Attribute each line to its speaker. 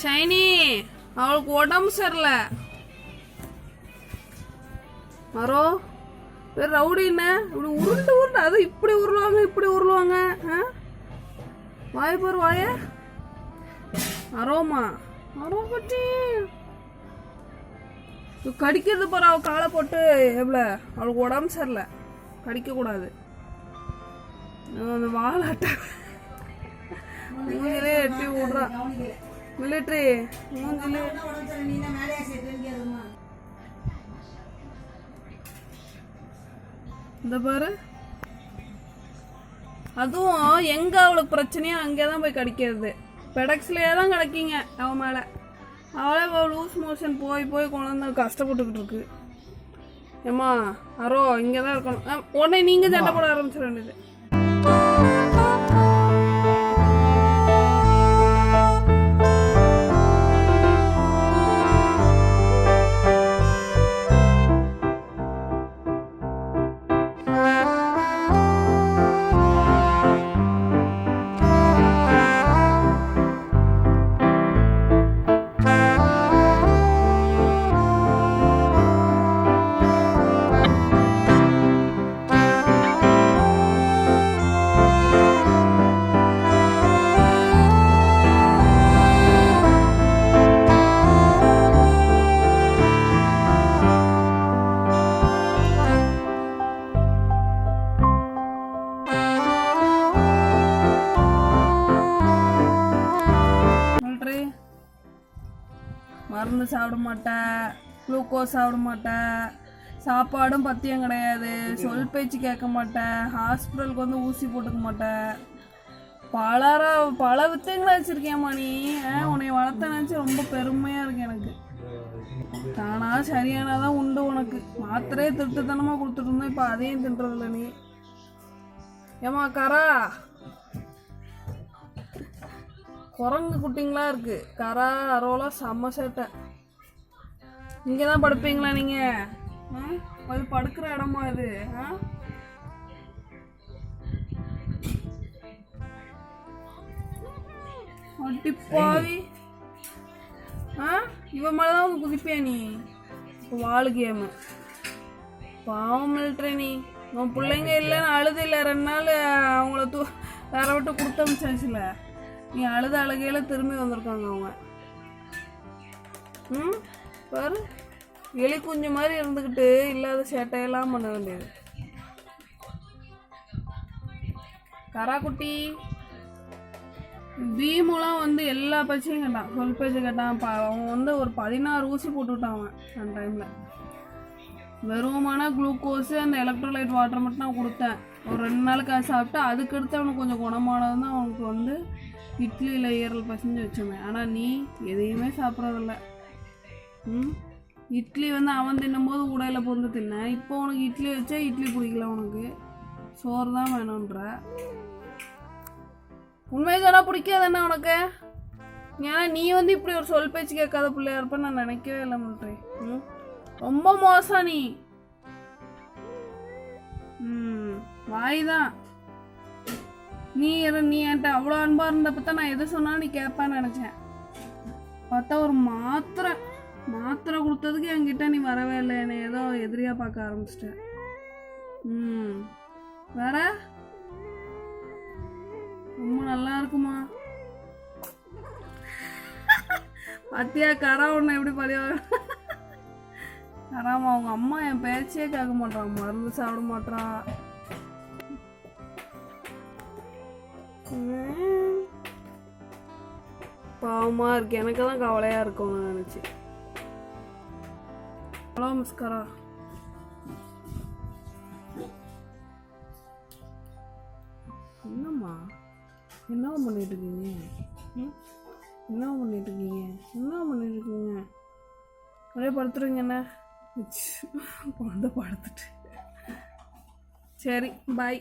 Speaker 1: ஷைனி அவளுக்கு உடம்பு சரியில்ல. மரோ வேற ரவுடி என்ன? இப்படி உருண்டு உருண்டு அது இப்படி உருளுவாங்க இப்படி உருளுவாங்க ஆ? வாய பாரு வாய. அரோமா அரோ பட்டி கடிக்கிறது பாரு அவள் காலை போட்டு எவ்வளோ அவளுக்கு உடம்பு சரியில்ல. கடிக்க கூடாது அந்த வாழாட்ட மூஞ்சிலே எட்டி விடுறா. மிலிட்ரி மூஞ்சிலே. இந்த பாரு. அதுவும் எங்க அவளுக்கு பிரச்சனையோ அங்கே தான் போய் கடிக்கிறது. பெடக்ஸ்லயே தான் கிடைக்கீங்க அவன் மேல. அவளே அவள் லூஸ் மோஷன் போய் போய் குழந்தை கஷ்டப்பட்டுக்கிட்டு இருக்கு. ஏம்மா அரோ இங்கே தான் இருக்கணும் உடனே நீங்க சண்டை போட ஆரம்பிச்சிட வேண்டியது. மருந்து சாப்பிட மாட்டேன் குளுக்கோஸ் சாப்பிட மாட்டேன் சாப்பாடும் பத்தியம் கிடையாது. சொல் பேச்சு கேட்க மாட்டேன் ஹாஸ்பிட்டலுக்கு வந்து ஊசி போட்டுக்க மாட்டேன் பலர பல வித்தங்களை வச்சிருக்கேம்மா நீ உன்னை வளர்த்த நினச்சி ரொம்ப பெருமையாக இருக்கு எனக்கு. தானா சரியானதான் உண்டு உனக்கு. மாத்திரையே திருட்டுத்தனமாக கொடுத்துட்டு இருந்தோம் இப்போ அதையும் தின்றதில்ல நீ. ஏமா கரா. குரங்கு குட்டிங்களா இருக்கு. கரா அரோலாம் செம்ம சேட்டை. இங்கே தான் படுப்பீங்களா நீங்கள் அது படுக்கிற இடமா இது? ஆ? அடிப்பாவி ஆ? இவன் மேலே தான் வந்து குதிப்பியா நீ? வாழு கேமு பாவம் மிலிட்ரி நீ. உன் பிள்ளைங்க இல்லைன்னு அழுது இல்லை. ரெண்டு நாள் அவங்கள தூ வேற விட்டு கொடுத்து அமிச்சாச்சுல. நீ அழுத அழுகையில திரும்பி வந்திருக்காங்க அவங்க. ம்? பாரு. எலி குஞ்சு மாதிரி இருந்துக்கிட்டு இல்லாத சேட்டையெல்லாம் பண்ண வேண்டியது. கராக்குட்டி. பீமுலாம் வந்து எல்லா பச்சையும் கேட்டான். சொல் பேச்சு கேட்டான். அவன் வந்து ஒரு பதினாறு ஊசி போட்டு விட்டான் அவன் அந்த டைமில் வெறுமான குளுக்கோஸு அந்த எலக்ட்ரோலைட் வாட்டர் மட்டும் நான் கொடுத்தேன். ஒரு ரெண்டு நாளுக்கு அது சாப்பிட்டு அதுக்கடுத்து அவனுக்கு கொஞ்சம் குணமானது தான் அவனுக்கு வந்து இட்லியில் ஈரல் பசஞ்சு வச்சோமே. ஆனால் நீ எதையுமே சாப்பிட்றதில்ல. ம்? இட்லி வந்து அவன் தின்னும்போது உடையில பொருந்து தின்ன. இப்போ உனக்கு இட்லி வச்சா இட்லி பிடிக்கல உனக்கு. சோறு தான் வேணுன்ற உண்மையை சொன்னால் பிடிக்காதுண்ணா உனக்கு? ஏன்னா நீ வந்து இப்படி ஒரு சொல் பேச்சு கேட்காத பிள்ளையா இருப்பேன்னு நான் நினைக்கவே இல்லை முல்ட்ரி ம்? ரொம்ப மோசம் நீ. ம் வாய் தான். நீ எது நீ என்கிட்ட அவ்வளோ அன்பாக இருந்தப்ப தான் நான் எது சொன்னாலும் நீ கேட்பான்னு நினச்சேன். பார்த்தா ஒரு மாத்திரை மாத்திரை கொடுத்ததுக்கு என்கிட்ட நீ வரவே இல்லை. என்னை ஏதோ எதிரியாக பார்க்க ஆரம்பிச்சிட்டேன். ம் வேற? ரொம்ப நல்லா இருக்குமா? பாத்தியா கரா உன்னை எப்படி பழிவாங்க கராமா அவங்க அம்மா என் பேச்சே கேட்க மாட்டான் மருந்து சாப்பிட மாட்டான் பாவமாக இருக்குது இருக்கு எனக்கு தான் கவலையா இருக்கும்னு நினச்சி ஹலோ மிஸ்கரா என்னம்மா என்ன பண்ணிட்டு இருக்கீங்க என்ன பண்ணிட்டு இருக்கீங்க என்ன பண்ணிட்டு இருக்கீங்க அப்படியே படுத்துருங்க என்ன குழந்த படுத்துட்டு சரி பாய்